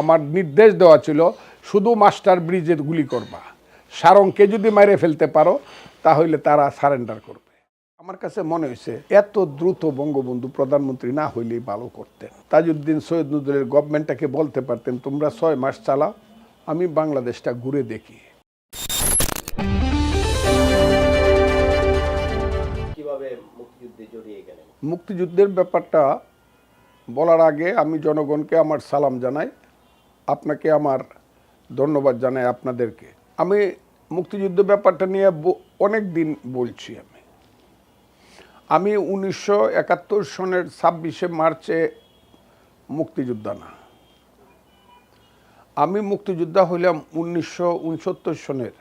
আমার নির্দেশ দেওয়া ছিল শুধু মাস্টার ব্রিজের গুলি করবা। সারংকে যদি মারে ফেলতে পারো তাহলে তারা সারেন্ডার করবে। আমার কাছে মনে হয়েছে এত দ্রুত বঙ্গবন্ধু প্রধানমন্ত্রী না হইলেই ভালো করতেন। তাজউদ্দিন সৈয়দ নজরুলের গভর্নমেন্টটাকে বলতে পারতেন তোমরা ছয় মাস চালাও আমি বাংলাদেশটা ঘুরে দেখি। মুক্তিযুদ্ধের ব্যাপারটা বলার আগে আমি জনগণকে আমার সালাম জানাই। আপনাকে আমার ধন্যবাদ জানাই আপনাদেরকে। আমি মুক্তিযুদ্ধ ব্যাপারটা নিয়ে অনেক দিন বলছি আমি। আমি উনিশশো একাত্তর সনের ছাব্বিশে মার্চে মুক্তিযোদ্ধা না। আমি মুক্তিযোদ্ধা হইলাম উনিশশো উনসত্তর সনের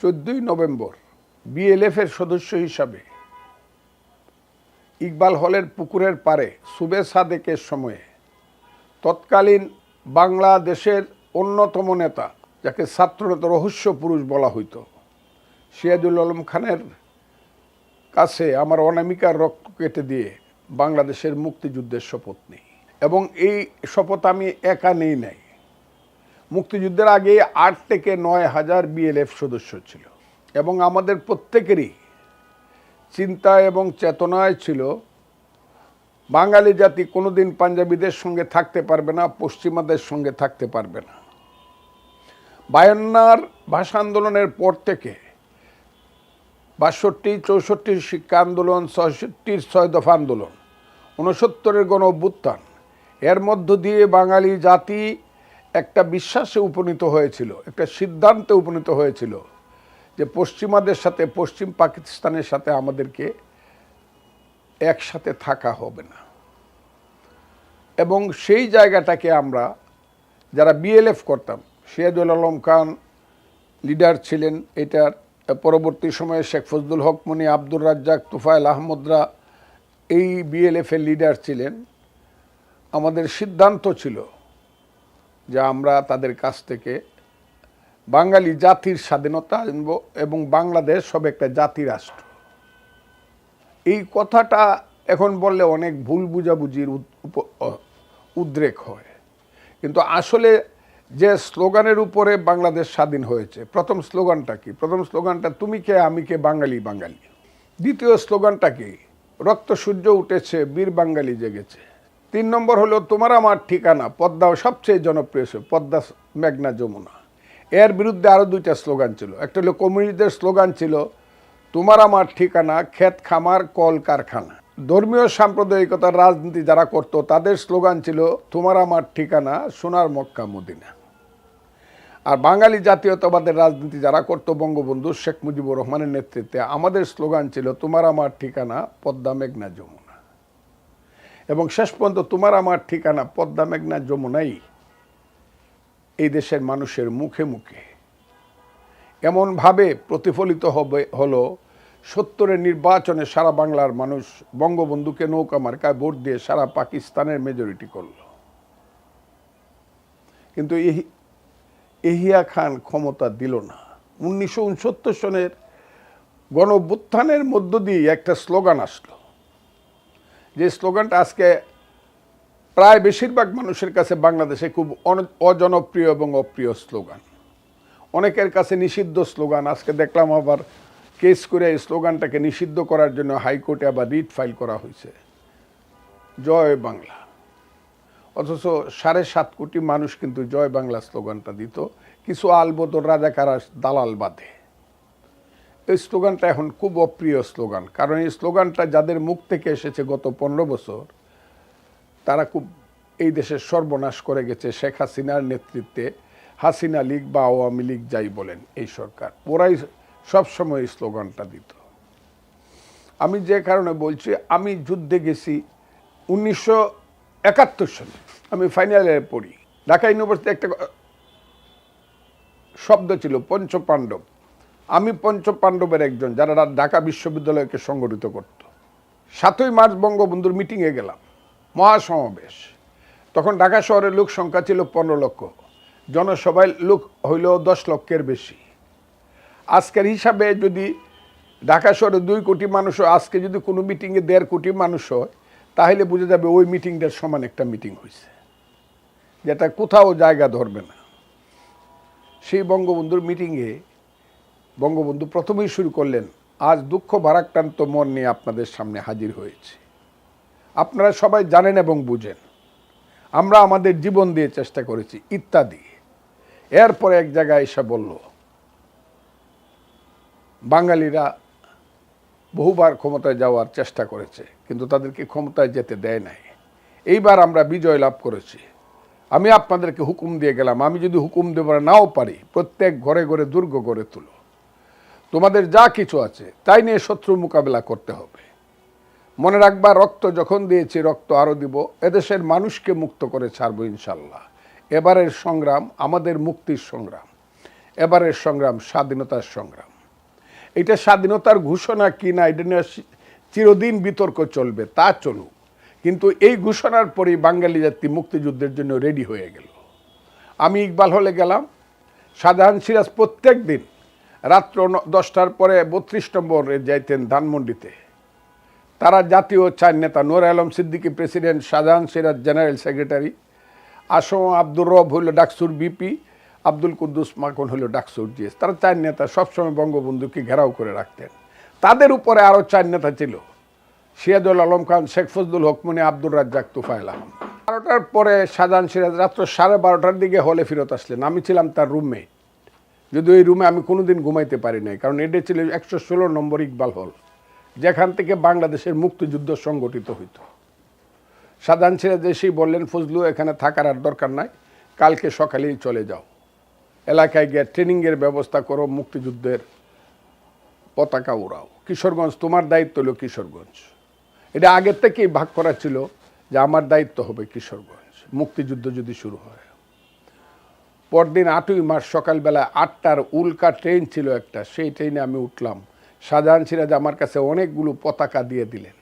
চোদ্দই নভেম্বর বিএলএফ এর সদস্য হিসাবে। ইকবাল হলের পুকুরের পারে সুবে সাদেকের সময়ে তৎকালীন বাংলাদেশের অন্যতম নেতা, যাকে ছাত্রনেতা, রহস্য পুরুষ বলা হইতো সিয়াজুল আলম খানের কাছে আমার অনামিকার রক্ত কেটে দিয়ে বাংলাদেশের মুক্তিযুদ্ধের শপথ নেই। এবং এই শপথ আমি একা নেই নাই। মুক্তিযুদ্ধের আগে আট থেকে নয় হাজার বিএলএফ সদস্য ছিল। এবং আমাদের প্রত্যেকেরই চিন্তা এবং চেতনায় ছিল বাঙালি জাতি কোনোদিন পাঞ্জাবিদের সঙ্গে থাকতে পারবে না, পশ্চিমাদের সঙ্গে থাকতে পারবে না। বায়ান্নার ভাষা আন্দোলনের পর থেকে বাষট্টি চৌষট্টির শিক্ষা আন্দোলন, ছয়ষট্টির ছয় দফা আন্দোলন উনসত্তরের গণ অভ্যুত্থান, এর মধ্য দিয়ে বাঙালি জাতি একটা বিশ্বাসে উপনীত হয়েছিল, একটা সিদ্ধান্তে উপনীত হয়েছিল যে পশ্চিমাদের সাথে, পশ্চিম পাকিস্তানের সাথে আমাদেরকে একসাথে থাকা হবে না। এবং সেই জায়গাটাকে আমরা যারা বিএলএফ করতাম, সিরাজুল আলম খান লিডার ছিলেন এটার, পরবর্তী সময়ে শেখ ফজলুল হক, মনি আব্দুর রাজ্জাক তুফাইল আহমদরা এই বিএলএফের লিডার ছিলেন। আমাদের সিদ্ধান্ত ছিল যে আমরা তাদের কাছ থেকে বাঙালি জাতির স্বাধীনতা আনব এবং বাংলাদেশ সব একটা জাতি রাষ্ট্র এই কথাটা এখন বললে অনেক ভুল বুঝাবুঝির উদ্রেক হয়। কিন্তু আসলে যে স্লোগানের উপরে বাংলাদেশ স্বাধীন হয়েছে, প্রথম স্লোগানটা কি? প্রথম স্লোগানটা, তুমি কে, আমি কে, বাঙালি বাঙালি। দ্বিতীয় স্লোগানটা কি? রক্ত সূর্য উঠেছে, বীর বাঙালি জেগেছে। তিন নম্বর হলো, তোমার আমার ঠিকানা, পদ্মা সবচেয়ে জনপ্রিয় পদ্মা মেঘনা যমুনা। এর বিরুদ্ধে আরও দুইটা স্লোগান ছিল। একটা হলো কমিউনিটিদের স্লোগান ছিল তোমার আমার ঠিকানা ক্ষেত খামার কল কারখানা ধর্মীয় সাম্প্রদায়িকতার রাজনীতি যারা করত, তাদের স্লোগান ছিল, তোমার আমার ঠিকানা, সোনার মক্কা, মদিনা। আর বাঙালি জাতীয়তাবাদের রাজনীতি যারা করত, বঙ্গবন্ধু শেখ মুজিবুর রহমানের নেতৃত্বে, আমাদের স্লোগান ছিল, তোমার আমার ঠিকানা, পদ্মা, মেঘনা, যমুনা। এবং শেষ পর্যন্ত, তোমার আমার ঠিকানা, পদ্মা, মেঘনা, যমুনাই। এই দেশের মানুষের মুখে মুখে। এমনভাবে প্রতিফলিত হবে, হলো সত্তরের নির্বাচনে সারা বাংলার মানুষ বঙ্গবন্ধুকে নৌকা মার্কায় ভোট দিয়ে সারা পাকিস্তানের মেজরিটি করল। কিন্তু এহি- এহিয়া খান ক্ষমতা দিল না। উনিশশো উনসত্তর সনের গণ অভ্যুত্থানের মধ্য দিয়ে একটা স্লোগান আসলো। যে স্লোগানটা আজকে প্রায় বেশিরভাগ মানুষের কাছে বাংলাদেশে খুব অজনপ্রিয় এবং অপ্রিয় স্লোগান। অনেকের কাছে নিষিদ্ধ স্লোগান, আজকে দেখলাম আবার কেস করে এই স্লোগানটাকে নিষিদ্ধ করার জন্য হাইকোর্টে আবার রিট ফাইল করা হয়েছে। জয় বাংলা। অথচ সাড়ে সাত কোটি মানুষ কিন্তু জয় বাংলা স্লোগানটা দিত। কিছু আলবদর রাজাকারা দালাল বাঁধে এই স্লোগানটা এখন খুব অপ্রিয় স্লোগান। কারণ এই স্লোগানটা যাদের মুখ থেকে এসেছে গত পনেরো বছর, তারা খুব এই দেশের সর্বনাশ করে গেছে শেখ হাসিনার নেতৃত্বে। হাসিনা লীগ বা আওয়ামী লীগ যাই বলেন, এই সরকার। ওরাই সবসময় এই স্লোগানটা দিত। আমি যে কারণে বলছি, আমি যুদ্ধে গেছি উনিশশো একাত্তর সালে। আমি ফাইনাল পড়ি। ঢাকা ইউনিভার্সিটি একটা শব্দ ছিল পঞ্চ পাণ্ডব আমি পঞ্চ পাণ্ডবের একজন, যারা ঢাকা বিশ্ববিদ্যালয়কে সংগঠিত করত। সাতই মার্চ বঙ্গবন্ধুর মিটিংয়ে গেলাম, মহাসমাবেশ। তখন ঢাকা শহরের লোক সংখ্যা ছিল পনেরো লক্ষ। জনসভায় লোক হইল দশ লক্ষের বেশি। আজকের হিসাবে যদি ঢাকা শহরে দুই কোটি মানুষ হয়, আজকে যদি কোনো মিটিংয়ে দেড় কোটি মানুষ হয় তাহলে বোঝা যাবে ওই মিটিংটার সমান একটা মিটিং হয়েছে যেটা কোথাও জায়গা ধরবে না। সেই বঙ্গবন্ধুর মিটিংয়ে বঙ্গবন্ধু প্রথমেই শুরু করলেন আজ দুঃখ ভারাক্রান্ত মন নিয়ে আপনাদের সামনে হাজির হয়েছে। আপনারা সবাই জানেন এবং বুঝেন। আমরা আমাদের জীবন দিয়ে চেষ্টা করেছি ইত্যাদি। এরপরে এক জায়গায় এসে বলল বাঙালিরা বহুবার ক্ষমতায় যাওয়ার চেষ্টা করেছে, কিন্তু তাদেরকে ক্ষমতায় যেতে দেয় নাই। এইবার আমরা বিজয় লাভ করেছি। আমি আপনাদেরকে হুকুম দিয়ে গেলাম, আমি যদি হুকুম দেবার নাও পারি, প্রত্যেক ঘরে ঘরে দুর্গ গড়ে তুলো। তোমাদের যা কিছু আছে, তাই নিয়ে শত্রু মোকাবেলা করতে হবে। মনে রাখবা, রক্ত যখন দিয়েছি, রক্ত আরও দিব, এদেশের মানুষকে মুক্ত করে ছাড়বো ইনশাল্লাহ। এবারের সংগ্রাম আমাদের মুক্তির সংগ্রাম। এবারের সংগ্রাম স্বাধীনতার সংগ্রাম। এটা স্বাধীনতার ঘোষণা কি না, এটা নিয়ে চিরদিন বিতর্ক চলবে, তা চলুক। কিন্তু এই ঘোষণার পরেই বাঙালি জাতি মুক্তিযুদ্ধের জন্য রেডি হয়ে গেল। আমি ইকবাল হলে গেলাম। শাহজাহান সিরাজ প্রত্যেক দিন রাত্র দশটার পরে বত্রিশ নম্বরে যাইতেন ধানমন্ডিতে। তারা জাতীয় চার নেতা, Nur Alam Siddiqui president Shahjahan Siraj general secretary, ASM Abdur Rab হইল ডাকসুর বিপি আব্দুল কুদ্দুস মাখন হইল ডাকসুর জিএস। তারা চার নেতা সবসময় বঙ্গবন্ধুকে ঘেরাও করে রাখতেন। তাদের উপরে আরও চার নেতা ছিল। সিরাজুল আলম খান, শেখ ফজলুল হকমনি আব্দুর রাজ্জাক তুফাইল আহমদ। বারোটার পরে শাহজাহান সিরাজ রাত্র সাড়ে বারোটার দিকে হলে ফেরত আসলেন। আমি ছিলাম তার রুমমেট যদি ওই রুমে আমি কোনোদিন ঘুমাইতে পারি নাই, কারণ এটা ছিল একশো ষোলো নম্বর ইকবাল হল, যেখান থেকে বাংলাদেশের মুক্তিযুদ্ধ সংগঠিত হইতো। সাধারণ ছেড়ে দেশেই বললেন, ফজলু, এখানে থাকার আর দরকার নাই। কালকে সকালেই চলে যাও। এলাকায় গিয়ে ট্রেনিংয়ের ব্যবস্থা করো, মুক্তিযুদ্ধের পতাকা উড়াও। কিশোরগঞ্জ, তোমার দায়িত্ব হলো কিশোরগঞ্জ। এটা আগের থেকেই ভাগ করা ছিল যে আমার দায়িত্ব হবে কিশোরগঞ্জ। মুক্তিযুদ্ধ যদি শুরু হয়। পরদিন আটই মার্চ সকালবেলা আটটার উল্কা ট্রেন ছিল একটা, সেই ট্রেনে আমি উঠলাম। শাহজাহান সিরাজ আমার কাছে অনেকগুলো পতাকা দিয়ে দিলেন।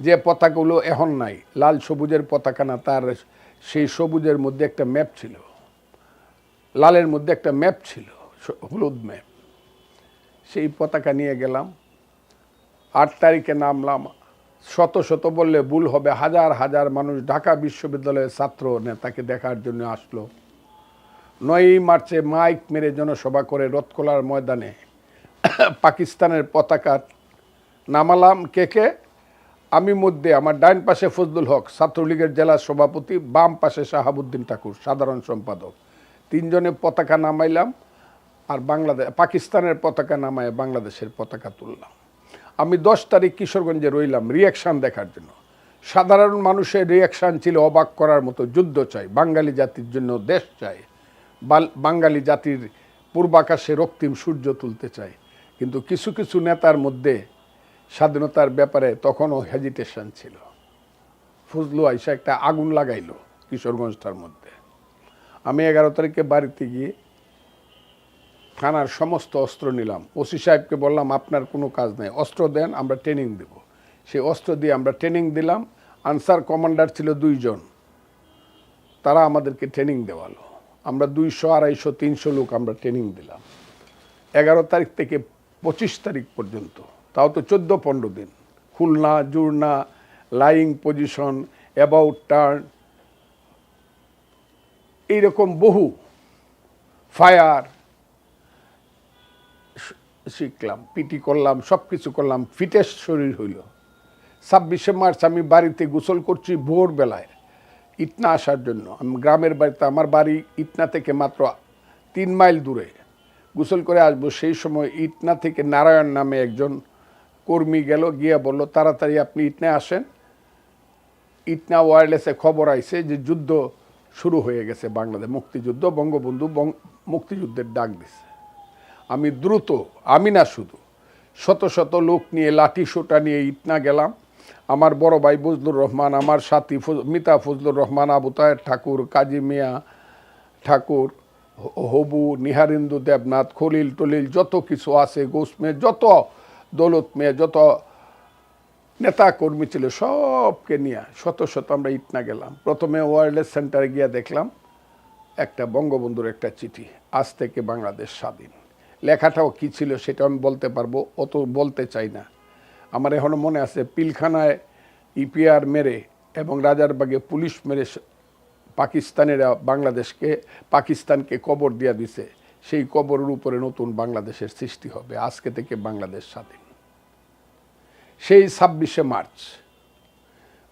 যে পতাকাগুলো এখন নাই, লাল সবুজের পতাকা না, তার সেই সবুজের মধ্যে একটা ম্যাপ ছিল। লালের মধ্যে একটা ম্যাপ ছিল হলুদ ম্যাপ। সেই পতাকা নিয়ে গেলাম। আট তারিখে নামলাম। শত শত বললে ভুল হবে। হাজার হাজার মানুষ ঢাকা বিশ্ববিদ্যালয়ের ছাত্র নেতাকে দেখার জন্য আসলো। নয়ই মার্চে মাইক মেরে জনসভা করে রথকোলার ময়দানে পাকিস্তানের পতাকা নামালাম। কে কে? আমি মধ্যে আমার ডাইন পাশে ফজলুল হক, ছাত্রলীগের জেলা সভাপতি, বাম পাশে শাহাবুদ্দিন ঠাকুর, সাধারণ সম্পাদক। তিনজনে পতাকা নামাইলাম আর বাংলাদেশ পাকিস্তানের পতাকা নামায় বাংলাদেশের পতাকা তুললাম। আমি দশ তারিখ কিশোরগঞ্জে রইলাম রিয়াকশান দেখার জন্য। সাধারণ মানুষের রিয়াকশান ছিল অবাক করার মতো, যুদ্ধ চাই, বাঙালি জাতির জন্য দেশ চাই বাঙালি জাতির পূর্বাকাশে রক্তিম সূর্য তুলতে চাই। কিন্তু কিছু কিছু নেতার মধ্যে স্বাধীনতার ব্যাপারে তখনও হেজিটেশন ছিল। ফজলু আইসা একটা আগুন লাগাইল কিশোরগঞ্জটার মধ্যে। আমি এগারো তারিখে বাড়িতে গিয়ে থানার সমস্ত অস্ত্র নিলাম। ওসি সাহেবকে বললাম, আপনার কোনো কাজ নেই, অস্ত্র দেন, আমরা ট্রেনিং দেব। সেই অস্ত্র দিয়ে আমরা ট্রেনিং দিলাম। আনসার কমান্ডার ছিল দুইজন। তারা আমাদেরকে ট্রেনিং দেওয়ালো। আমরা দুইশো, আড়াইশো, তিনশো লোক আমরা ট্রেনিং দিলাম। এগারো তারিখ থেকে পঁচিশ তারিখ পর্যন্ত, তাও তো চোদ্দ, পনেরো দিন। খুলনা, জুড়না লাইং পজিশন অ্যাবাউট টার্ন এইরকম বহু ফায়ার শিখলাম, পিটি করলাম সব কিছু করলাম ফিটেস্ট শরীর হইল। ছাব্বিশে মার্চ আমি বাড়িতে গোসল করছি ভোরবেলায়। ইটনা আসার জন্য। আমি গ্রামের বাড়িতে, আমার বাড়ি ইটনা থেকে মাত্র তিন মাইল দূরে। গোসল করে আসব সেই সময় ইটনা থেকে নারায়ণ নামে একজন কর্মী গেল, গিয়ে বলল, তাড়াতাড়ি আপনি ইটনা আসেন। ইটনা ওয়ারলেসে খবর আইছে যে যুদ্ধ শুরু হয়ে গেছে বাংলাদেশ মুক্তিযুদ্ধ। বঙ্গবন্ধু মুক্তিযুদ্ধের ডাক দিছে। আমি দ্রুত, আমি না শুধু, শত শত লোক নিয়ে লাঠি সোটা নিয়ে ইটনা গেলাম। আমার বড় ভাই ফজলুর রহমান, আমার সাথী মিতা ফজলুর রহমান, আবু তাহের ঠাকুর, কাজী মিয়া ঠাকুর হবু, নিহারিন্দু দেবনাথ, খলিল টলিল, যত কিছু আছে গোসমে যত দৌলত মেয়ে, যত নেতা কর্মী ছিল, সবকে নিয়ে শত শত আমরা ইটনা গেলাম। প্রথমে ওয়ারলেস সেন্টারে গিয়ে দেখলাম, একটা বঙ্গবন্ধুর একটা চিঠি, আজ থেকে বাংলাদেশ স্বাধীন। লেখাটাও কি ছিল সেটা আমি বলতে পারব অত বলতে চাই না। আমার এখনও মনে আছে, পিলখানায় ইপিআর মেরে এবং রাজারবাগে পুলিশ মেরে পাকিস্তানেরা বাংলাদেশকে, পাকিস্তানকে কবর দিয়া দিছে। সেই কবরের উপরে নতুন বাংলাদেশের সৃষ্টি হবে। আজকে থেকে বাংলাদেশ স্বাধীন। সেই ছাব্বিশে মার্চ।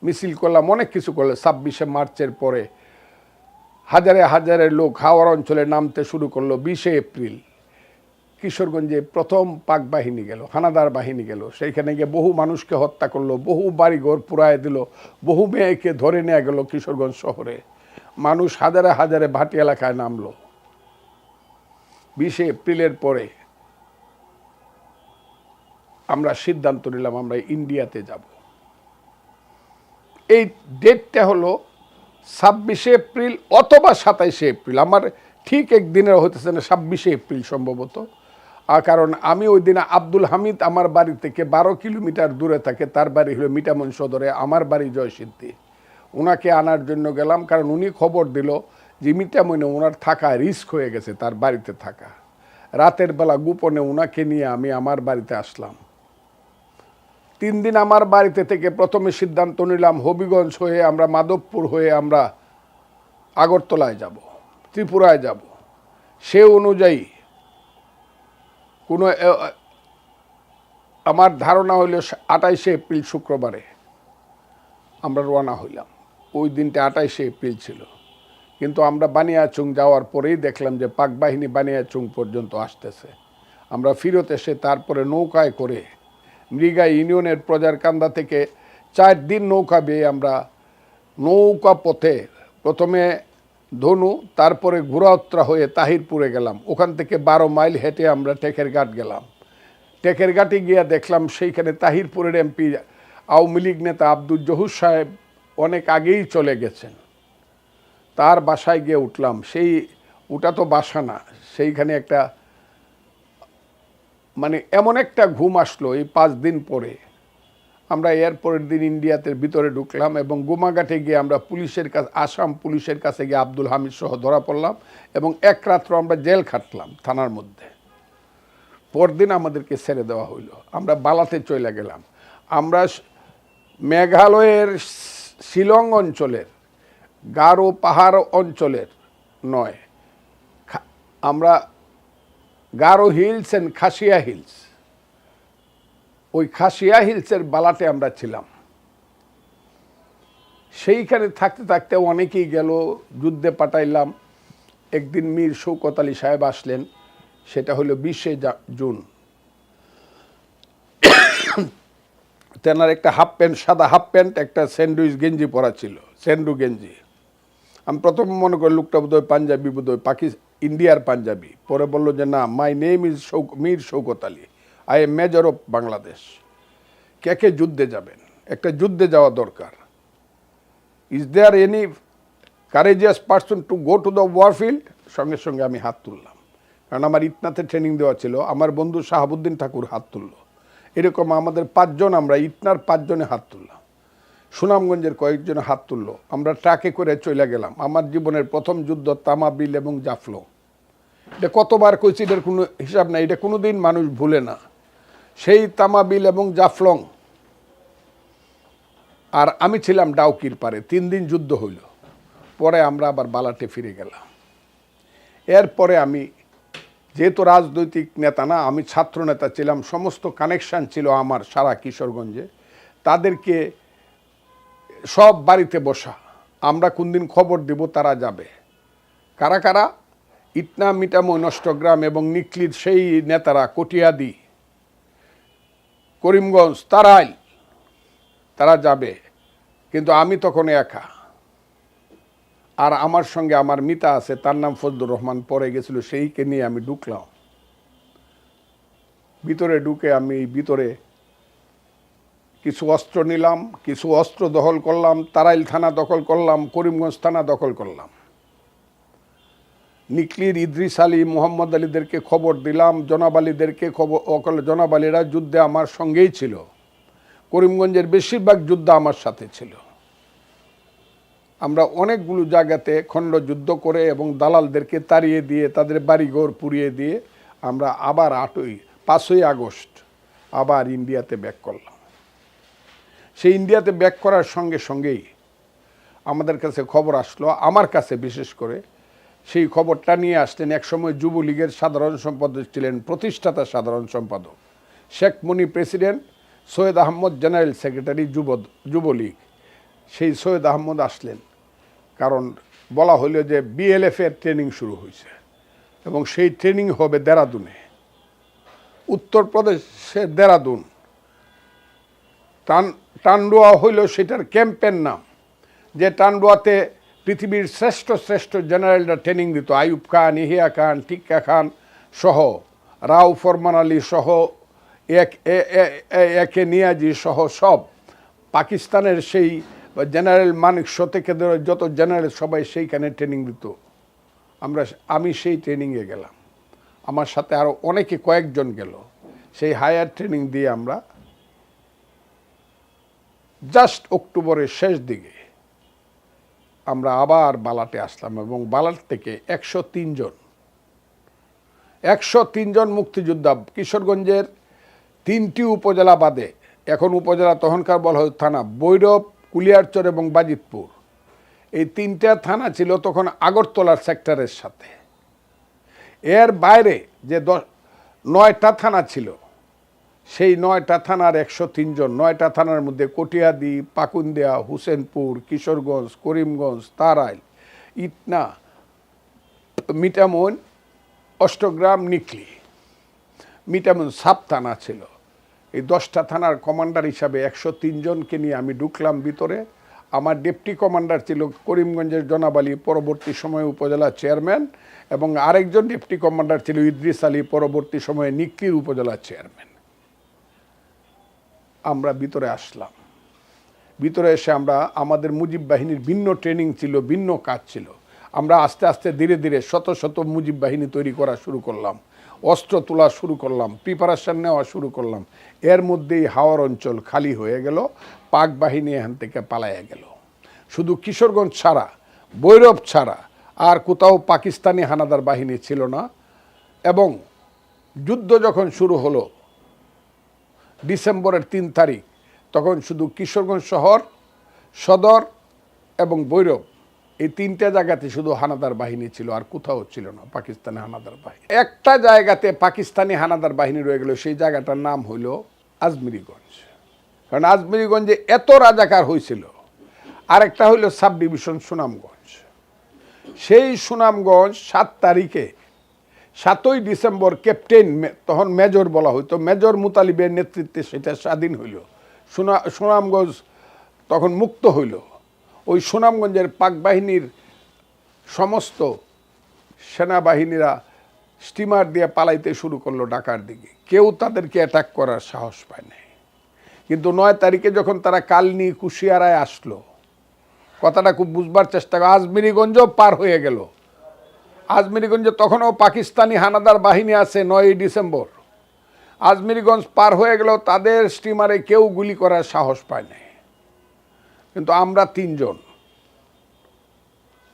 মিছিল করলাম, অনেক কিছু করলে। ছাব্বিশে মার্চের পরে হাজারে হাজারে লোক হাওড় অঞ্চলে নামতে শুরু করল বিশে এপ্রিল। কিশোরগঞ্জে প্রথম পাক বাহিনী গেল, হানাদার বাহিনী গেল। সেইখানে গিয়ে বহু মানুষকে হত্যা করল, বহু বাড়িঘর পুরায় দিল, বহু মেয়েকে ধরে নিয়ে গেল কিশোরগঞ্জ শহরে। মানুষ হাজারে হাজারে ভাটি এলাকায় নামলো। বিশে এপ্রিলের পরে আমরা সিদ্ধান্ত নিলাম আমরা ইন্ডিয়াতে যাব। এই ডেটটা হলো ছাব্বিশে এপ্রিল অথবা সাতাইশে এপ্রিল। আমার ঠিক একদিনের হতেছে না, ছাব্বিশে এপ্রিল সম্ভবত। কারণ আমি ওই দিনে আব্দুল হামিদ আমার বাড়ি থেকে বারো কিলোমিটার দূরে থাকে, তার বাড়ি হলো মিটামন সদরে, আমার বাড়ি জয়সিদ্ধি। ওনাকে আনার জন্য গেলাম, কারণ উনি খবর দিল যে মিটামনে ওনার থাকা রিস্ক হয়ে গেছে, তার বাড়িতে থাকা। রাতের বেলা গোপনে ওনাকে নিয়ে আমি আমার বাড়িতে আসলাম। তিন দিন আমার বাড়িতে থেকে প্রথমে সিদ্ধান্ত নিলাম, হবিগঞ্জ হয়ে আমরা মাধবপুর হয়ে আমরা আগরতলায় যাব, ত্রিপুরায় যাব। সে অনুযায়ী কোনো আমার ধারণা হইল আঠাইশে এপ্রিল শুক্রবারে আমরা রওনা হইলাম। ওই দিনটা আটাইশে এপ্রিল ছিল। কিন্তু আমরা বানিয়াচুং যাওয়ার পরেই দেখলাম যে পাক বাহিনী বানিয়াচুং পর্যন্ত আসতেছে। আমরা ফিরত এসে তারপরে নৌকায় করে মৃগা ইউনিয়নের প্রজারকান্দা থেকে চার দিন নৌকা বেয়ে আমরা নৌকা পথে প্রথমে ধনু, তারপরে ঘোরাউত্রা হয়ে তাহিরপুরে গেলাম। ওখান থেকে বারো মাইল হেঁটে আমরা টেকের ঘাট গেলাম। টেকের ঘাটে গিয়ে দেখলাম সেইখানে তাহিরপুরের এমপি আওয়ামী লীগ নেতা আব্দুল জহুর সাহেব অনেক আগেই চলে গেছেন। তার বাসায় গিয়ে উঠলাম। সেই, ওটা তো বাসা না। সেইখানে একটা মানে এমন একটা ঘুম আসলো এই পাঁচ দিন পরে। আমরা এরপরের দিন ইন্ডিয়াতে ভিতরে ঢুকলাম এবং গোমাঘাটে গিয়ে আমরা পুলিশের কাছে আসাম পুলিশের কাছে গিয়ে আব্দুল হামিদ সহ ধরা পড়লাম এবং এক রাত্র আমরা জেল খাটলাম থানার মধ্যে। পরদিন আমাদেরকে ছেড়ে দেওয়া হইল। আমরা বালাতে চলে গেলাম। আমরা মেঘালয়ের শিলং অঞ্চলের, গারো পাহাড় অঞ্চলের নয়। আমরা Garo hills and Khasia hills. ওই খাসিয়া হিলসের বালাতে আমরা ছিলাম। সেইখানে থাকতে থাকতে অনেকেই গেল, যুদ্ধে পাঠাইলাম। একদিন মীর শৌকত আলী সাহেব আসলেন, সেটা হলো বিশে জুন। তেনার একটা হাফ প্যান্ট, সাদা হাফ প্যান্ট, একটা স্যান্ডউইচ গেঞ্জি পরা ছিল, স্যান্ডু গেঞ্জি। আমি প্রথম মনে করি লোকটা বোধহয় পাঞ্জাবি, বোধহয় পাকি ইন্ডিয়ার পাঞ্জাবি পরে বলল যে, না my name is শৌক Mir Shaukat Ali I am major of Bangladesh কে কে যুদ্ধে যাবেন? একটা যুদ্ধে যাওয়া দরকার। Is there any courageous person to go to the war field সঙ্গে সঙ্গে আমি হাত তুললাম। কারণ আমার ইটনাতে ট্রেনিং দেওয়া ছিল। আমার বন্ধু শাহাবুদ্দিন ঠাকুর হাত তুললো। এরকম আমাদের পাঁচজন, আমরা ইটনার পাঁচজনে হাত তুললাম। সুনামগঞ্জের কয়েকজন হাত তুললো। আমরা ট্রাকে করে চলে গেলাম। আমার জীবনের প্রথম যুদ্ধ তামাবিল এবং জাফলো। এটা কতবার কইছি, এটার কোনো হিসাব নাই। এটা কোনো দিন মানুষ ভুলে না। সেই তামাবিল এবং জাফলং। আর আমি ছিলাম ডাউকির পারে। তিন দিন যুদ্ধ হইল। পরে আমরা আবার বালাটে ফিরে গেলাম। এরপরে আমি, যেহেতু রাজনৈতিক নেতা না, আমি ছাত্র নেতা ছিলাম। সমস্ত কানেকশান ছিল আমার সারা কিশোরগঞ্জে। তাদেরকে সব বাড়িতে বসা, আমরা কোন দিন খবর দেব তারা যাবে। কারা কারা? ইটনা মিটামো নষ্টগ্রাম এবং নিকলির সেই নেতারা, কটিয়াদি, করিমগঞ্জ তারাই তারা যাবে, কিন্তু আমি তখন একা। আর আমার সঙ্গে আমার মিতা আছে, তার নাম ফজলুর রহমান, পরে গেছিল সেইকে নিয়ে আমি ঢুকলাম। ভিতরে ঢুকে আমি ভিতরে কিছু অস্ত্র নিলাম, কিছু অস্ত্র দখল করলাম, তারাইল থানা দখল করলাম, করিমগঞ্জ থানা দখল করলাম। নিকলির ইদ্রিস আলী, মোহাম্মদ আলীদেরকে খবর দিলাম, জনাব আলীদেরকে খবর, অকল জনাব আলীরা যুদ্ধে আমার সঙ্গেই ছিল। করিমগঞ্জের বেশিরভাগ যুদ্ধ আমার সাথে ছিল। আমরা অনেকগুলো জায়গাতে খণ্ড যুদ্ধ করে এবং দালালদেরকে তাড়িয়ে দিয়ে, তাদের বাড়িঘর পুড়িয়ে দিয়ে আমরা আবার আটই, পাঁচই আগস্ট আবার ইন্ডিয়াতে ব্যাক করলাম। সেই ইন্ডিয়াতে ব্যাক করার সঙ্গে সঙ্গেই আমাদের কাছে খবর আসলো, আমার কাছে বিশেষ করে। সেই খবরটা নিয়ে আসতেন একসময় যুবলীগের সাধারণ সম্পাদক ছিলেন, প্রতিষ্ঠাতা সাধারণ সম্পাদক। Sheikh Moni president, Syed Ahmed general secretary যুব, যুবলীগ। সেই সৈয়দ আহমদ আসলেন, কারণ বলা হলো যে বিএলএফ এর ট্রেনিং শুরু হয়েছে এবং সেই ট্রেনিং হবে দেরাদুনে। উত্তরপ্রদেশের দেরাদুন টান টান্ডুয়া হইল সেটার ক্যাম্পের নাম, যে টান্ডুয়াতে পৃথিবীর শ্রেষ্ঠ শ্রেষ্ঠ জেনারেলরা ট্রেনিং দিত, আইয়ুব খান ইহিয়া খান টিক্কা খান সহ, রাও ফরমান আলী সহ, এক একে নিয়াজি সহ সব। পাকিস্তানের সেই জেনারেল মানিক থেকে যত জেনারেল সবাই সেইখানে ট্রেনিং দিত। আমরা আমি সেই ট্রেনিংয়ে গেলাম। আমার সাথে আরও অনেকে কয়েকজন গেল। সেই হায়ার ট্রেনিং দিয়ে আমরা জাস্ট অক্টোবরের শেষ দিকে আমরা আবার বালাটে আসলাম এবং বালাট থেকে একশো জন একশো জন মুক্তিযোদ্ধা কিশোরগঞ্জের তিনটি উপজেলা বাদে, এখন উপজেলা তখনকার বলা হয় থানা, বৈরব, কুলিয়ারচর এবং বাজিতপুর। এই তিনটা থানা ছিল তখন আগরতলার সেক্টরের সাথে। এর বাইরে যে নয়টা থানা ছিল সেই নয়টা থানার একশো জন নয়টা থানার মধ্যে কটিয়াদি, পাকুন্দিয়া, হুসেনপুর, কিশোরগঞ্জ, করিমগঞ্জ, তারাইল, ইটনা, মিটামন, অষ্টগ্রাম, নিকলি। মিটামন সাব থানা ছিল। এই দশটা থানার কমান্ডার হিসাবে একশো জনকে নিয়ে আমি ঢুকলাম ভিতরে। আমার ডেপুটি কমান্ডার ছিল করিমগঞ্জের জনাব আলী, পরবর্তী সময়ে উপজেলা চেয়ারম্যান, এবং আরেকজন ডেপুটি কমান্ডার ছিল ইদ্রিস আলী, পরবর্তী সময়ে নিকলির উপজেলা চেয়ারম্যান। আমরা ভিতরে আসলাম। ভিতরে এসে আমরা আমাদের মুজিব বাহিনীর ভিন্ন ট্রেনিং ছিল, ভিন্ন কাজ ছিল। আমরা আস্তে আস্তে ধীরে ধীরে শত শত মুজিব বাহিনী তৈরি করা শুরু করলাম। অস্ত্র তোলা শুরু করলাম প্রিপারেশন নেওয়া শুরু করলাম। এর মধ্যেই হাওয়ার অঞ্চল খালি হয়ে গেল, পাক বাহিনী এখান থেকে পালাইয়া গেল। শুধু কিশোরগঞ্জ ছাড়া বৈরব ছাড়া আর কোথাও পাকিস্তানি হানাদার বাহিনী ছিল না। এবং যুদ্ধ যখন শুরু হলো ডিসেম্বরের তিন তারিখ, তখন শুধু কিশোরগঞ্জ শহর, সদর এবং বৈরব, এই তিনটা জায়গাতে শুধু হানাদার বাহিনী ছিল আর কোথাও ছিল না, পাকিস্তানি হানাদার বাহিনী। একটা জায়গাতে পাকিস্তানি হানাদার বাহিনী রয়ে গেল, সেই জায়গাটার নাম হইল আজমিরিগঞ্জ। কারণ আজমিরিগঞ্জে এত রাজাকার হয়েছিল। আরেকটা হইল সাব ডিভিশন সুনামগঞ্জ। সেই সুনামগঞ্জ সাত তারিখে সাতই ডিসেম্বর ক্যাপ্টেন তখন মেজর বলা হইতো। মেজর মুতালিবের নেতৃত্বে সেটা স্বাধীন হইল। সুনা সুনামগঞ্জ তখন মুক্ত হইল। ওই সুনামগঞ্জের পাক বাহিনীর সমস্ত সেনাবাহিনীরা স্টিমার দিয়ে পালাইতে শুরু করল ঢাকার দিকে। কেউ তাদেরকে অ্যাটাক করার সাহস পায় নাই। কিন্তু নয় তারিখে যখন তারা কালনি কুশিয়ারায় আসলো, কথাটা খুব বুঝবার চেষ্টা করে আজমিরিগঞ্জ পার হয়ে গেল। আজমিরিগঞ্জে তখনও পাকিস্তানি হানাদার বাহিনী আছে নয়ই ডিসেম্বর। আজমিরিগঞ্জ পার হয়ে গেল তাদের স্টিমারে কেউ গুলি করার সাহস পায় নাই। কিন্তু আমরা তিনজন।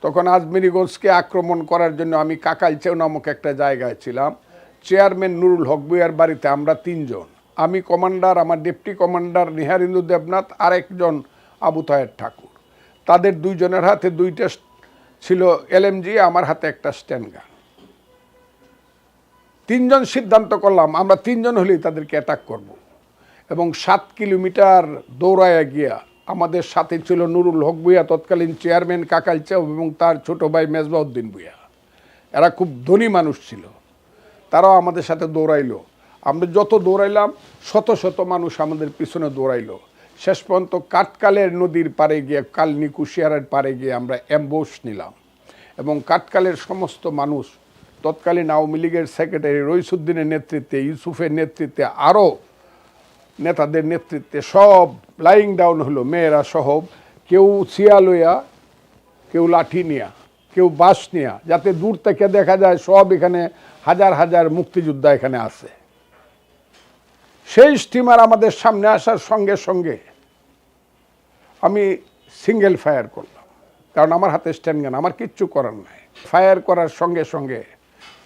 তখন আজমিরিগঞ্জকে আক্রমণ করার জন্য আমি কাকাইচেও নামক একটা জায়গায় ছিলাম। চেয়ারম্যান নুরুল হক বুয়ার বাড়িতে আমরা তিনজন। আমি কমান্ডার, আমার ডেপুটি কমান্ডার নিহারিন্দু দেবনাথ আরেকজন আবু তাহের ঠাকুর। তাদের দুইজনের হাতে দুইটা ছিল এলএমজি, আমার হাতে একটা স্ট্যান্ড গান। তিনজন সিদ্ধান্ত করলাম, আমরা তিনজন হলেই তাদেরকে অ্যাটাক করব। এবং সাত কিলোমিটার দৌড়ায় গিয়া আমাদের সাথে ছিল নুরুল হক ভুইয়া, তৎকালীন চেয়ারম্যান কাকাল চাও এবং তার ছোট ভাই মেজবাউদ্দিন ভুইয়া। এরা খুব ধনী মানুষ ছিল। তারাও আমাদের সাথে দৌড়াইলো। আমরা যত দৌড়াইলাম, শত শত মানুষ আমাদের পিছনে দৌড়াইলো। শেষ পর্যন্ত কাটকালের নদীর পাড়ে গিয়ে, কালনি কুশিয়ারের পাড়ে গিয়ে আমরা অ্যাম্বোস নিলাম। এবং কাটকালের সমস্ত মানুষ, তৎকালীন আওয়ামী লীগের সেক্রেটারি রইসুদ্দিনের নেতৃত্বে, ইউসুফের নেতৃত্বে, আরও নেতাদের নেতৃত্বে সব লাইং ডাউন হলো, মেয়েরা সহ। কেউ সিয়া লইয়া, কেউ লাঠি নিয়া, কেউ বাস নিয়া, যাতে দূর থেকে দেখা যায় সব এখানে হাজার হাজার মুক্তিযোদ্ধা এখানে আছে। সেই স্টিমার আমাদের সামনে আসার সঙ্গে সঙ্গে আমি সিঙ্গেল ফায়ার করলাম। কারণ আমার হাতে স্ট্যান্ড গান আমার কিচ্ছু করার নাই। ফায়ার করার সঙ্গে সঙ্গে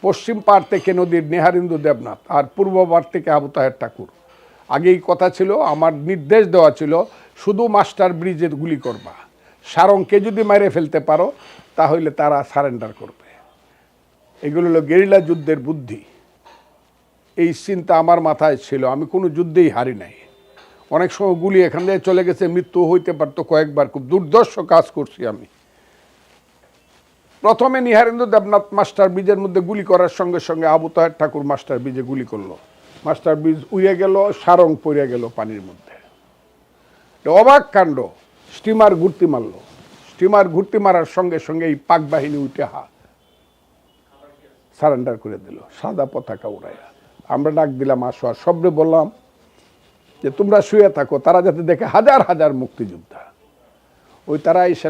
পশ্চিম পার থেকে নদীর নেহারিন্দু দেবনাথ আর পূর্ব পাড় থেকে আবু তাহের ঠাকুর। আগেই কথা ছিল, আমার নির্দেশ দেওয়া ছিল, শুধু মাস্টার ব্রিজের গুলি করবা। সারংকে যদি মারে ফেলতে পারো, তাহলে তারা সারেন্ডার করবে। এগুলো হলো গেরিলা যুদ্ধের বুদ্ধি। এই চিন্তা আমার মাথায় ছিল। আমি কোনো যুদ্ধেই হারি নাই। অনেক সময় গুলি এখান থেকে চলে গেছে মৃত্যু হইতে পারতো কয়েকবার। খুব দুর্দর্শ কাজ করছি আমি। প্রথমে নিহারেন্দ্র দেবনাথ মাস্টার বীজের মধ্যে গুলি করার সঙ্গে সঙ্গে আবু তাহের ঠাকুর মাস্টার বীজে গুলি করল। মাস্টার বীজ উড়ে গেল, সারং পড়ে গেল পানির মধ্যে। অবাক কাণ্ড। স্টিমার ঘুরতি মারলো। স্টিমার ঘুরতি মারার সঙ্গে সঙ্গে এই পাক বাহিনী উঠে হা সারেন্ডার করে দিল, সাদা পতাকা উড়াইয়া। আমরা ডাক দিলাম, আসো আর সবরে বললাম যে, তোমরা শুয়ে থাকো, তারা যাতে দেখে হাজার হাজার মুক্তিযোদ্ধা। ওই তারা এসে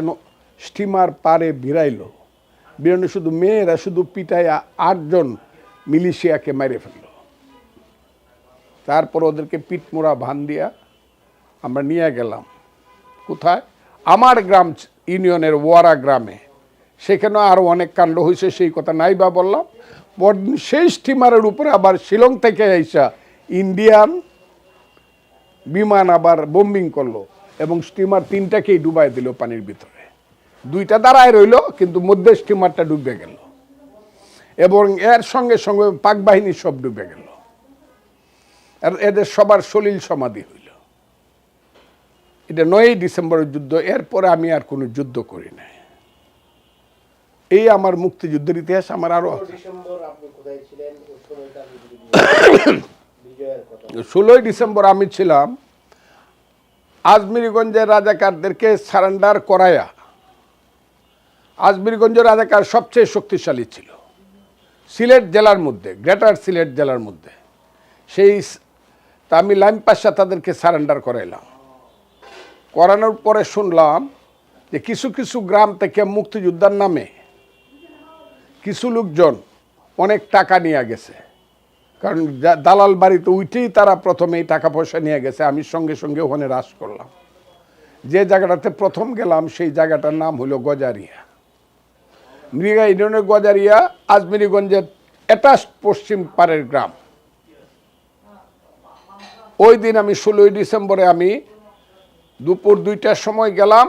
স্টিমার পারে ভিড়াইল বিরানো শুধু মেয়েরা, শুধু পিটাইয়া আটজন মিলিশিয়াকে মেরে ফেলল। তারপর ওদেরকে পিটমোড়া ভান দিয়া আমরা নিয়ে গেলাম। কোথায়? আমার গ্রাম ইউনিয়নের ওয়ারা গ্রামে। সেখানে আরও অনেক কাণ্ড হয়েছে সেই কথা নাই বা বললাম। সেই স্টিমারের উপরে আবার শিলং থেকে আইসা ইন্ডিয়ান বিমান আবার বোম্বিং করল এবং স্টিমার তিনটাকেই ডুবাই দিল পানির ভিতরে। দুইটা দাঁড়ায় রইল, কিন্তু মধ্যে স্টিমারটা ডুবে গেল। এবং এর সঙ্গে সঙ্গে পাক বাহিনী সব ডুবে গেল। আর এদের সবার সলিল সমাধি হইল। এটা নয়ই ডিসেম্বরের যুদ্ধ, এরপরে আমি আর কোনো যুদ্ধ করি নাই। এই আমার মুক্তিযুদ্ধের ইতিহাস আমার আরও আছে। ডিসেম্বর আপনি কোথায় ছিলেন ওই সময়টা আপনি যদি বলেন। বিজয়ের কথা ষোলোই ডিসেম্বর আমি ছিলাম, আজমিরগঞ্জের রাজাকারদেরকে সারেন্ডার করায়া, আজমিরগঞ্জের রাজাকার সবচেয়ে শক্তিশালী ছিল। সিলেট জেলার মধ্যে, গ্রেটার সিলেট জেলার মধ্যে। সেই তা আমি লাইম পাশা তাদেরকে সারেন্ডার করাইলাম। করানোর পরে শুনলাম যে কিছু কিছু গ্রাম থেকে মুক্তিযোদ্ধার নামে কিছু লোকজন অনেক টাকা নিয়ে গেছে। কারণ দালাল বাড়িতে উঠেই তারা প্রথমে এই টাকা পয়সা নিয়ে গেছে, আমি সঙ্গে সঙ্গে ওখানে হ্রাস করলাম। যে জায়গাটাতে প্রথম গেলাম, সেই জায়গাটার নাম হলো গজারিয়া। মৃগা ইউনিয়নের গজারিয়া আজমিরিগঞ্জের এটাস পশ্চিম পাড়ের গ্রাম। ওই দিন আমি ষোলোই ডিসেম্বরে আমি দুপুর দুইটার সময় গেলাম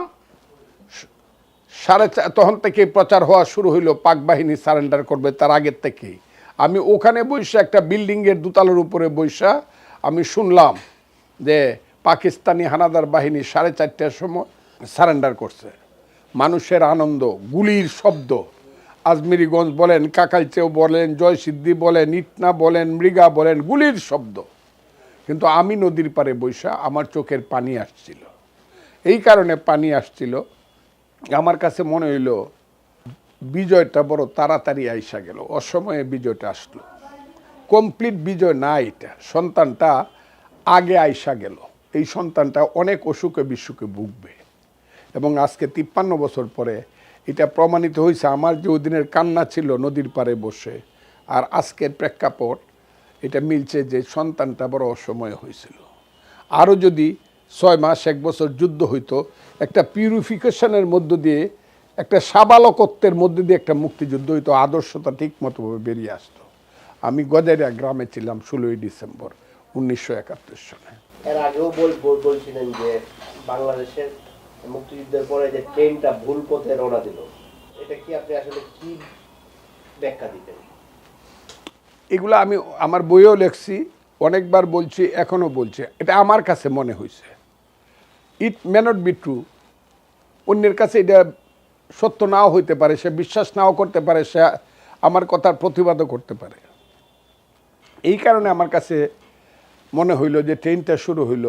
সাড়ে তখন থেকে প্রচার হওয়া শুরু হইল, পাক বাহিনী সারেন্ডার করবে তার আগের থেকেই। আমি ওখানে বসে একটা বিল্ডিংয়ের দুতলার উপরে বৈশা আমি শুনলাম যে পাকিস্তানি হানাদার বাহিনী সাড়ে চারটার সময় সারেন্ডার করছে। মানুষের আনন্দ, গুলির শব্দ। আজমিরিগঞ্জ বলেন, কাকাইচেও বলেন, জয়সিদ্ধি বলেন, ইটনা বলেন, মৃগা বলেন, গুলির শব্দ। কিন্তু আমি নদীর পাড়ে বৈশা আমার চোখের পানি আসছিল। এই কারণে পানি আসছিল। আমার কাছে মনে হইল, বিজয়টা বড় তাড়াতাড়ি আইসা গেল, অসময়ে বিজয়টা আসলো। কমপ্লিট বিজয় না এটা, সন্তানটা আগে আইসা গেল। এই সন্তানটা অনেক অসুখে বিসুখে ভুগবে। এবং আজকে তিপ্পান্ন বছর পরে এটা প্রমাণিত হয়েছে আমার যে ওই দিনের কান্না ছিল নদীর পাড়ে বসে, আর আজকের প্রেক্ষাপট, এটা মিলছে যে সন্তানটা বড় অসময়ে হয়েছিল আরও যদি ছয় মাস এক বছর যুদ্ধ হইতো। একটা পিউরিফিকেশনের মধ্য দিয়ে একটা সাবালকত্বের মধ্যে দিয়ে একটা মুক্তিযুদ্ধ হইতো। আদর্শতা ঠিক মতোভাবে বেরিয়ে আসতো। আমি গজারিয়া গ্রামে ছিলাম ষোলোই ডিসেম্বর উনিশশো একাত্তর সালে। এর আগেও বল বল- বলছিলেন যে বাংলাদেশের মুক্তিযুদ্ধের পরে যে ট্রেনটা ভুল পথে রওনা দিল। এটা কি আপনি আসলে কি ব্যাখ্যা দিতেন? এগুলো আমি আমার বইয়েও লেখছি অনেকবার বলছি এখনও বলছি। এটা আমার কাছে মনে হয়েছে it may not be true অন্যের কাছে এটা সত্য নাও হইতে পারে, সে বিশ্বাস নাও করতে পারে, সে আমার কথার প্রতিবাদও করতে পারে। এই কারণে আমার কাছে মনে হইল যে ট্রেনটা শুরু হইল,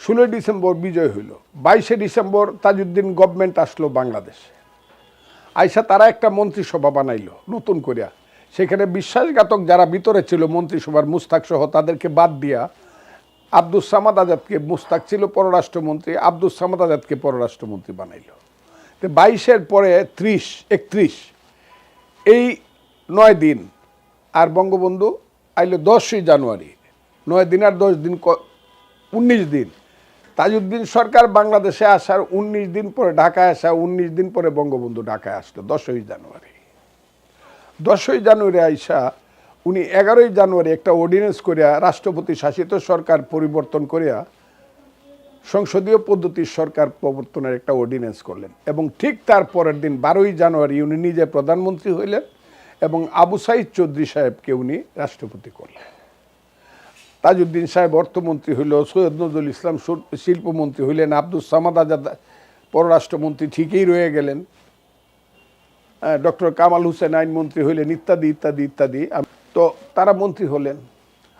ষোলোই ডিসেম্বর বিজয় হইল, বাইশে ডিসেম্বর তাজউদ্দিন গভর্নমেন্ট আসলো বাংলাদেশে। আইসা তারা একটা মন্ত্রিসভা বানাইল, নতুন করিয়া। সেখানে বিশ্বাসঘাতক যারা ভিতরে ছিল মন্ত্রিসভার মুস্তাক সহ তাদেরকে বাদ দিয়া আব্দুস সামাদ আজাদকে মুস্তাক ছিল পররাষ্ট্রমন্ত্রী, আব্দুস সামাদ আজাদকে পররাষ্ট্রমন্ত্রী বানাইলো। তো বাইশের পরে ত্রিশ, একত্রিশ, এই নয় দিন, আর বঙ্গবন্ধু আইলো দশই জানুয়ারি, নয় দিন আর দশ দিন উনিশ দিন। তাজউদ্দিন সরকার বাংলাদেশে আসার উনিশ দিন পরে ঢাকায় আসা, উনিশ দিন পরে বঙ্গবন্ধু ঢাকায় আসলো, দশই জানুয়ারি। দশই জানুয়ারি আইসা উনি এগারোই জানুয়ারি একটা অর্ডিনেন্স করিয়া রাষ্ট্রপতি শাসিত সরকার পরিবর্তন করিয়া সংসদীয় পদ্ধতির সরকার প্রবর্তনের একটা অর্ডিনেন্স করলেন। এবং ঠিক তার পরের দিন বারোই জানুয়ারি উনি নিজে প্রধানমন্ত্রী হইলেন এবং আবু সাইদ চৌধুরী সাহেবকে উনি রাষ্ট্রপতি করলেন। তাজউদ্দিন সাহেব অর্থমন্ত্রী হইল, সৈয়দ নজরুল ইসলাম শিল্পমন্ত্রী হইলেন আব্দুল সামাদ আজাদ পররাষ্ট্রমন্ত্রী ঠিকই রয়ে গেলেন। ডক্টর কামাল হোসেন আইনমন্ত্রী হইলেন, ইত্যাদি ইত্যাদি ইত্যাদি। তারা মন্ত্রী হলেন,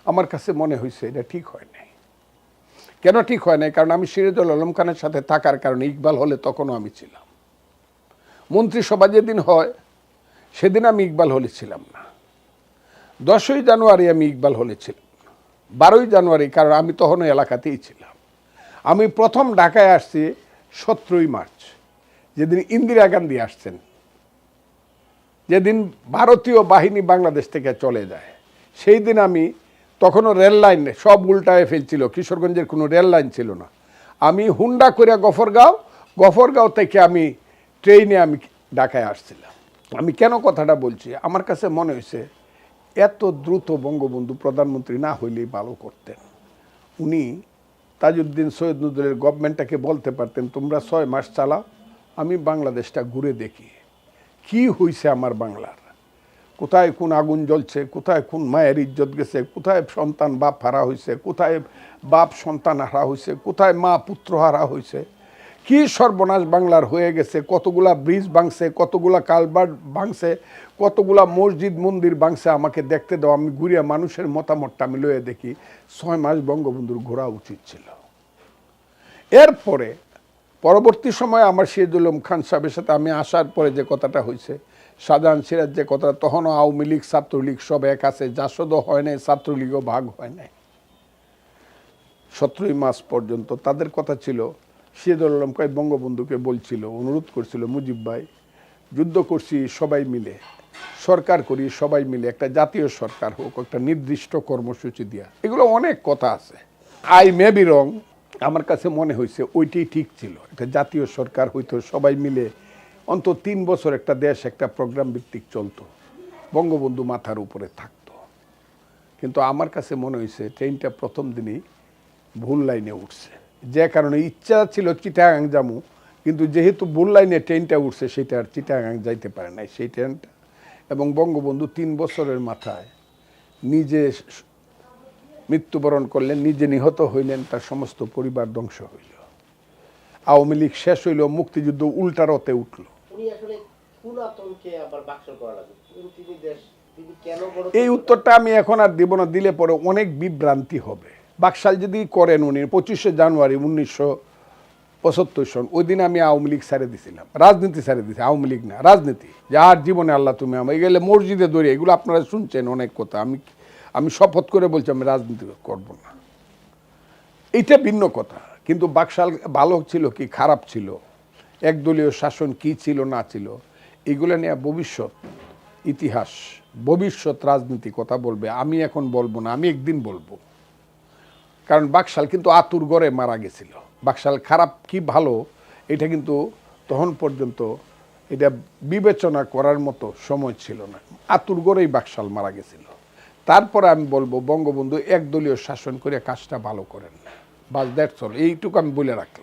আমার কাছে মনে হয়েছে এটা ঠিক হয় নাই। কেন ঠিক হয় নাই? কারণ আমি সিরাজুল আলম খানের সাথে থাকার কারণে ইকবাল হলে তখনও আমি ছিলাম। মন্ত্রিসভা যেদিন হয়, সেদিন আমি ইকবাল হলে ছিলাম না। দশই জানুয়ারি আমি ইকবাল হলে ছিলাম বারোই জানুয়ারি, কারণ আমি তখন এলাকাতেই ছিলাম। আমি প্রথম ঢাকায় আসছি সতেরোই মার্চ, যেদিন ইন্দিরা গান্ধী আসছেন। যেদিন ভারতীয় বাহিনী বাংলাদেশ থেকে চলে যায়। সেই দিন আমি তখনও রেল লাইন সব উল্টায় ফেলছিল, কিশোরগঞ্জের কোনো রেল লাইন ছিল না। আমি হুন্ডা করে গফরগাঁও গফরগাঁও থেকে আমি ট্রেনে আমি ঢাকায় আসছিলাম। আমি কেন কথাটা বলছি? আমার কাছে মনে হয়েছে, এত দ্রুত বঙ্গবন্ধু প্রধানমন্ত্রী না হইলেই ভালো করতেন। উনি তাজউদ্দিন সৈয়দ নজরুলের গভর্নমেন্টটাকে বলতে পারতেন, তোমরা ছয় মাস চালাও, আমি বাংলাদেশটা ঘুরে দেখি। কি হইছে আমার বাংলার? কোথায় কোন আগুন জ্বলছে, কোথায় কোন মায়ের ইজ্জত গেছে, কোথায় সন্তান বাপ হারা হয়েছে কোথায় বাপ সন্তান হারা হয়েছে কোথায় মা পুত্র হারা হয়েছে কি সর্বনাশ বাংলার হয়ে গেছে, কতগুলা ব্রিজ ভাঙছে, কতগুলা কালভার্ট ভাঙছে, কতগুলা মসজিদ, মন্দির ভাঙছে, আমাকে দেখতে দাও, আমি ঘুরিয়া মানুষের মতামতটা আমি লয়ে দেখি। ছয় মাস বঙ্গবন্ধুর ঘোরা উচিত ছিল। এরপরে, পরবর্তী সময় আমার সিরাজুল খান সাহেবের সাথে আমি আসার পরে যে কথাটা হয়েছে শাহজাহান সিরাজ যে কথা তখনও আওয়ামী লীগ, ছাত্রলীগ সব এক আছে। জাসদও হয় নাই, ছাত্রলীগও ভাগ হয় নাই। সতেরোই মাস পর্যন্ত তাদের কথা ছিল। সিরাজুল আলম কয় বঙ্গবন্ধুকে বলছিল, অনুরোধ করছিল, মুজিব ভাই, যুদ্ধ করছি সবাই মিলে। সরকার করি সবাই মিলে, একটা জাতীয় সরকার হোক, একটা নির্দিষ্ট কর্মসূচি দিয়া। এগুলো অনেক কথা আছে। আই মে বি রং, আমার কাছে মনে হয়েছে, ওইটাই ঠিক ছিল। একটা জাতীয় সরকার হইতো সবাই মিলে অন্তত তিন বছর একটা দেশ, একটা প্রোগ্রাম ভিত্তিক চলতো। বঙ্গবন্ধু মাথার উপরে থাকতো। কিন্তু আমার কাছে মনে হয়েছে ট্রেনটা প্রথম দিনই ভুল লাইনে উঠছে। যে কারণে ইচ্ছা ছিল চিটাগাং যামু, কিন্তু যেহেতু ভুল লাইনে ট্রেনটা উঠছে, সেটা আর চিটাগাং যাইতে পারে নাই সেই ট্রেনটা এবং বঙ্গবন্ধু তিন বছরের মাথায় নিজে মৃত্যুবরণ করলেন, নিজে নিহত হইলেন, তার সমস্ত পরিবার ধ্বংস হইল। আওয়ামী লীগ শেষ হইল মুক্তিযুদ্ধ উল্টারতে উঠল। উনি আসলে কোন আতঙ্কে আবার করা লাগবে? তিনি- দেশ এই উত্তরটা আমি এখন আর দিব না দিলে পরে অনেক বিভ্রান্তি হবে। বাকশাল যদি করেন উনি পঁচিশে জানুয়ারি উনিশশো পঁচাত্তর সন ওই দিন আমি আওয়ামী লীগ ছেড়ে দিছিলাম। রাজনীতি ছেড়ে দিছি আওয়ামী লীগ না রাজনীতি। যার জীবনে আল্লাহ তুমি আমার গেলে মসজিদে দৌড়ে এগুলো আপনারা শুনছেন অনেক কথা। আমি আমি শপথ করে বলছি আমি রাজনীতি করব না। এইটা ভিন্ন কথা কিন্তু বাকশাল ভালো ছিল কি খারাপ ছিল? একদলীয় শাসন কি ছিল, না ছিল, এগুলো নিয়ে ভবিষ্যৎ, ইতিহাস, ভবিষ্যৎ রাজনীতি কথা বলবে। আমি এখন বলব না, আমি একদিন বলব। কারণ বাকশাল কিন্তু আতুর গড়ে মারা গেছিল। বাকশাল খারাপ কি ভালো, এটা কিন্তু তখন পর্যন্ত এটা বিবেচনা করার মতো সময় ছিল না। আতুর গড়েই বাকশাল মারা গেছিল। তারপরে আমি বলব, বঙ্গবন্ধু একদলীয় শাসন করে কাজটা ভালো করেন। বাস অল এইটুকু আমি বলে রাখলাম।